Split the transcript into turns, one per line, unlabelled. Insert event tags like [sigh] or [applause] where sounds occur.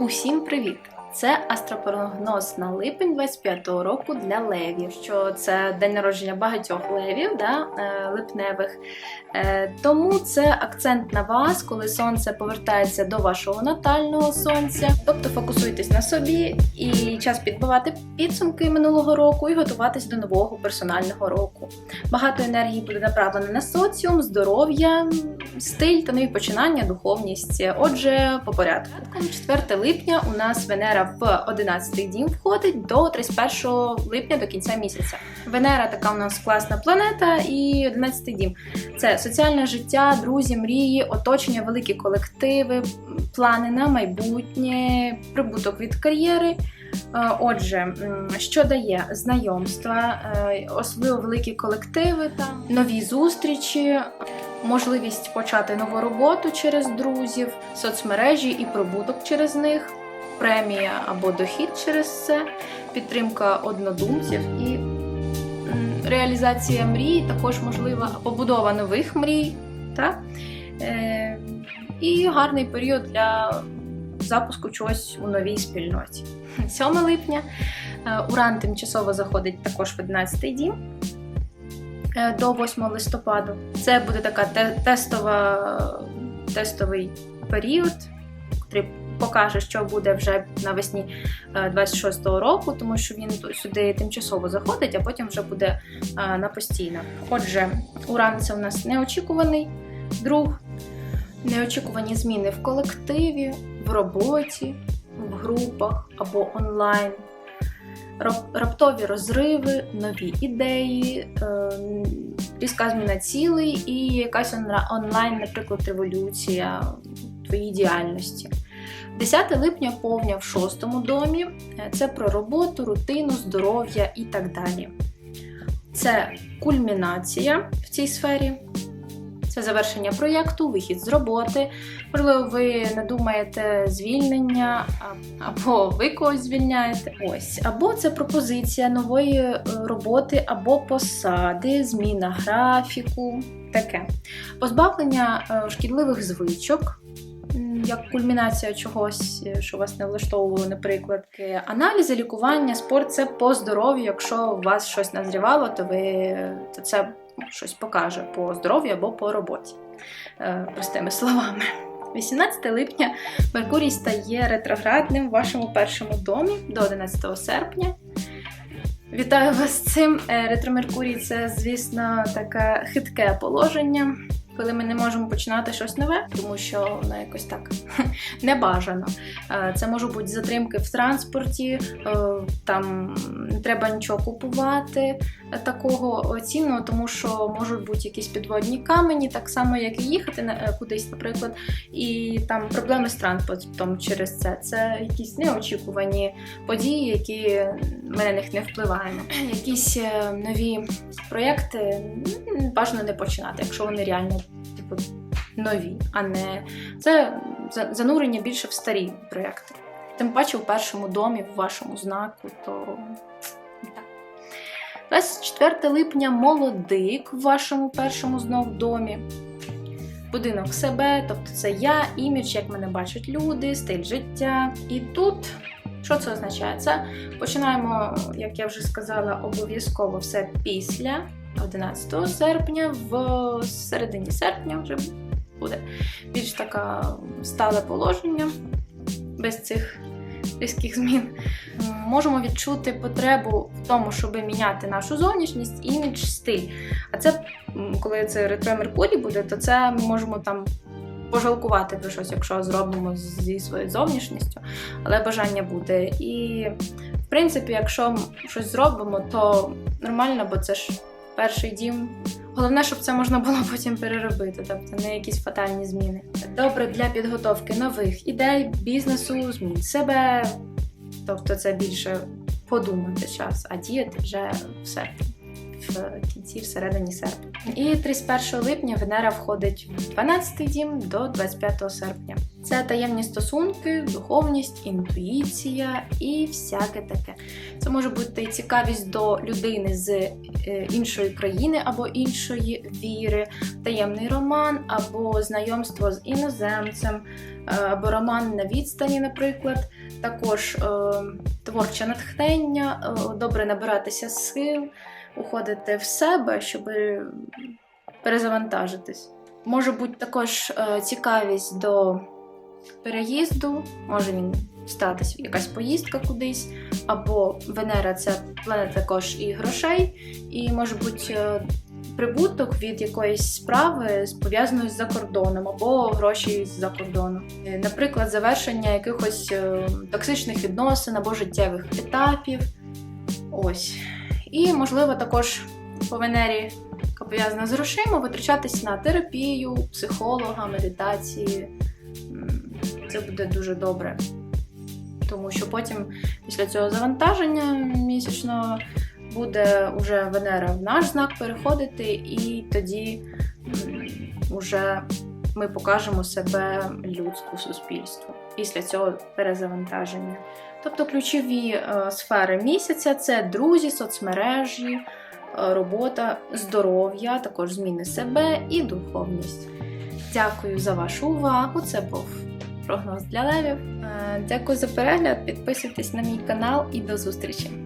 Усім привіт! Це астропрогноз на липень 25-го року для левів. Що це день народження багатьох левів, да, е, липневих. Е, Тому це акцент на вас, коли сонце повертається до вашого натального сонця. Тобто фокусуйтесь на собі і час підбивати підсумки минулого року і готуватись до нового персонального року. Багато енергії буде направлено на соціум, здоров'я, стиль та нові починання, духовність. Отже, по порядку. 4 липня у нас Венера в 11 дім входить до 31 липня до кінця місяця. Венера така у нас класна планета, і 11 дім це соціальне життя, друзі, мрії, оточення, великі колективи, плани на майбутнє, прибуток від кар'єри. Е, Отже, що дає знайомства, е, особливо великі колективи, там, нові зустрічі, можливість почати нову роботу через друзів, соцмережі і прибуток через них, премія або дохід через це, підтримка однодумців і реалізація мрій, також можлива побудова нових мрій. Так? Е, і гарний період для запуску чогось у новій спільноті. 7 липня е, Уран тимчасово заходить також в 11 дім е, до 8 листопаду. Це буде така те- тестова, тестовий період, який покаже, що буде вже навесні е, 26-го року, тому що він сюди тимчасово заходить, а потім вже буде е, на постійно. Отже, Уран це у нас неочікуваний друг, неочікувані зміни в колективі, в роботі, в групах або онлайн. Рап- Раптові розриви, нові ідеї, е, різка зміна цілей і якась онлайн, наприклад, революція в твоїй діяльності. 10 липня повня в шостому домі. Е, Це про роботу, рутину, здоров'я і так далі. Це кульмінація в цій сфері. Це завершення проєкту, вихід з роботи. Можливо, ви не думаєте звільнення, або ви когось звільняєте. Ось, або це пропозиція нової е, роботи або посади, зміна графіку. Таке. Позбавлення е, шкідливих звичок. Як кульмінація чогось, е, що вас не влаштовувало, наприклад, аналізи, лікування, спорт це по здоров'ю. Якщо у вас щось назрівало, то ви то це щось покаже по здоров'ю або по роботі. Е, Простими словами. 18 липня Меркурій стає ретроградним в вашому першому домі до 11 серпня. Вітаю вас з цим. Е, Ретро-Меркурій це, звісно, таке хитке положення, коли ми не можемо починати щось нове, тому що воно якось так [laughs] небажано. Е, Це можуть бути затримки в транспорті, е, там не треба нічого купувати такого цінного, тому що можуть бути якісь підводні камені, так само, як і їхати е, кудись, наприклад, і там проблеми з транспортом через це. Це якісь неочікувані події, які ми на них не впливаємо. [clears throat] Якісь нові проєкти бажано не починати, якщо вони реально типу, нові, а не це занурення більше в старі проєкти. Тим паче в першому домі, в вашому знаку, то так. 24 липня молодик в вашому першому знов домі. Будинок себе, тобто це я, імідж, як мене бачать люди, стиль життя. І тут що це означає? Це починаємо, як я вже сказала, обов'язково все після 11 серпня, в середині серпня вже буде більш таке стале положення без цих різких змін. Можемо відчути потребу в тому, щоб міняти нашу зовнішність, імідж, стиль. А це, коли це ретро Меркурій буде, то це ми можемо там пожалкувати про щось, якщо зробимо зі своєю зовнішністю, але бажання буде. І, в принципі, якщо щось зробимо, то нормально, бо це ж перший дім. Головне, щоб це можна було [laughs] потім переробити, тобто не якісь фатальні зміни. Добре для підготовки нових ідей, бізнесу, змін себе. Тобто це більше подумати час, а діяти вже все. в кінці, всередині серпня. І 31 липня Венера входить в 12 дім до 25 серпня. Це таємні стосунки, духовність, інтуїція і всяке таке. Це може бути цікавість до людини з е, іншої країни або іншої віри, таємний роман, або знайомство з іноземцем, е, або роман на відстані, наприклад. Також е, творче натхнення, добре набиратися сил, уходити в себе, щоб перезавантажитись. Може бути також цікавість до переїзду, може він статись якась поїздка кудись, або Венера це планета також і грошей, і може бути е, прибуток від якоїсь справи пов'язаної з закордоном, або гроші з-за кордону. Е, Наприклад, завершення якихось е, токсичних відносин або життєвих етапів. Ось. І, можливо, також по Венері, яка пов'язана з грошима, витрачатись на терапію, психолога, медитації. Це буде дуже добре. Тому що потім, після цього завантаження місячного, буде вже Венера в наш знак переходити, і тоді вже ми покажемо себе людську суспільству після цього перезавантаження. Тобто ключові е, сфери місяця це друзі, соцмережі, е, робота, здоров'я, також зміни себе і духовність. Дякую за вашу увагу. Це був прогноз для левів. Е, Дякую за перегляд. Підписуйтесь на мій канал і до зустрічі!